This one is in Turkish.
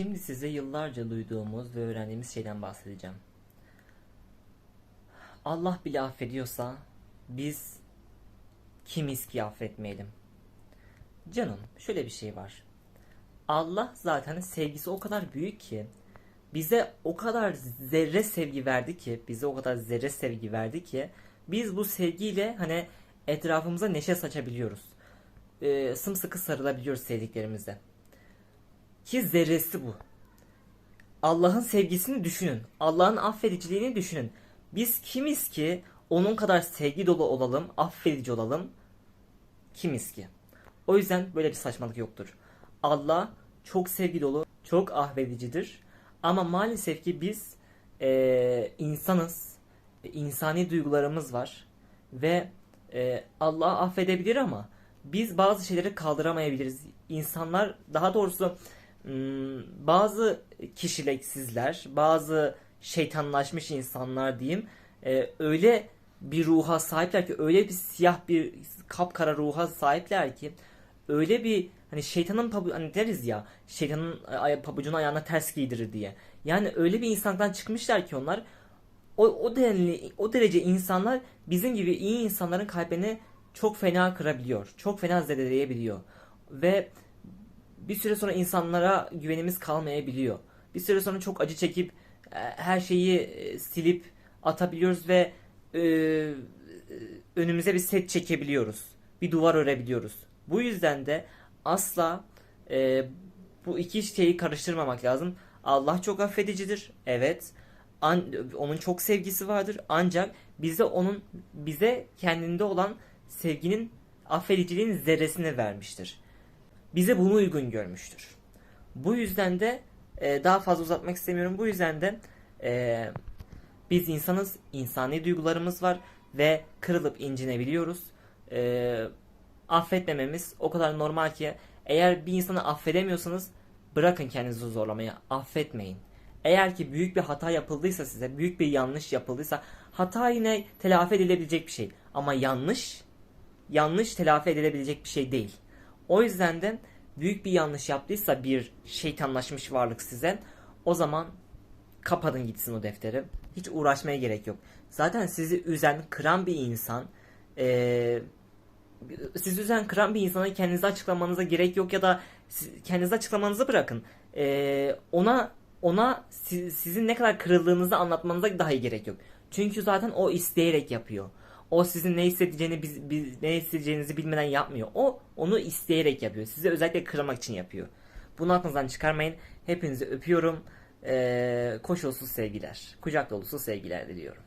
Şimdi size yıllarca duyduğumuz ve öğrendiğimiz şeyden bahsedeceğim. Allah bile affediyorsa biz kimiz ki affetmeyelim? Canım şöyle bir şey var. Allah zaten sevgisi o kadar büyük ki bize o kadar zerre sevgi verdi ki bize o kadar zerre sevgi verdi ki biz bu sevgiyle hani etrafımıza neşe saçabiliyoruz. Ee, sımsıkı sarılabiliyoruz sevdiklerimize. Ki zerresi bu. Allah'ın sevgisini düşünün. Allah'ın affediciliğini düşünün. Biz kimiz ki onun kadar sevgi dolu olalım, affedici olalım? Kimiz ki? O yüzden böyle bir saçmalık yoktur. Allah çok sevgi dolu, çok affedicidir. Ama maalesef ki biz eee, insanız. insani duygularımız var. Ve eee, Allah affedebilir ama biz bazı şeyleri kaldıramayabiliriz. İnsanlar daha doğrusu bazı kişileksizler, bazı şeytanlaşmış insanlar diyeyim e, öyle bir ruha sahipler ki öyle bir siyah bir kapkara ruha sahipler ki öyle bir hani şeytanın pabu hani deriz ya şeytanın pabucunu ayağına ters giydirir diye. Yani öyle bir insandan çıkmışlar ki onlar o, o denli o derece insanlar bizim gibi iyi insanların kalbini çok fena kırabiliyor. Çok fena zedeleyebiliyor. Ve bir süre sonra insanlara güvenimiz kalmayabiliyor. Bir süre sonra çok acı çekip e, her şeyi e, silip atabiliyoruz ve e, önümüze bir set çekebiliyoruz. Bir duvar örebiliyoruz. Bu yüzden de asla e, bu iki şeyi karıştırmamak lazım. Allah çok affedicidir. Evet. An- onun çok sevgisi vardır. Ancak bize onun bize kendinde olan sevginin affediciliğin zerresini vermiştir bize bunu uygun görmüştür. Bu yüzden de e, daha fazla uzatmak istemiyorum. Bu yüzden de e, biz insanız, insani duygularımız var ve kırılıp incinebiliyoruz. E, affetmememiz o kadar normal ki eğer bir insanı affedemiyorsanız bırakın kendinizi zorlamaya, affetmeyin. Eğer ki büyük bir hata yapıldıysa size, büyük bir yanlış yapıldıysa hata yine telafi edilebilecek bir şey. Ama yanlış, yanlış telafi edilebilecek bir şey değil. O yüzden de büyük bir yanlış yaptıysa bir şeytanlaşmış varlık size o zaman kapatın gitsin o defteri. Hiç uğraşmaya gerek yok. Zaten sizi üzen, kıran bir insan eee sizi üzen, kıran bir insana kendinizi açıklamanıza gerek yok ya da kendinizi açıklamanızı bırakın. Eee, ona ona si- sizin ne kadar kırıldığınızı anlatmanıza dahi gerek yok. Çünkü zaten o isteyerek yapıyor. O sizin ne hissedeceğini biz, biz ne hissedeceğinizi bilmeden yapmıyor. O onu isteyerek yapıyor. Sizi özellikle kırmak için yapıyor. Bunu aklınızdan çıkarmayın. Hepinizi öpüyorum. Ee, koşulsuz sevgiler. Kucak dolusu sevgiler diliyorum.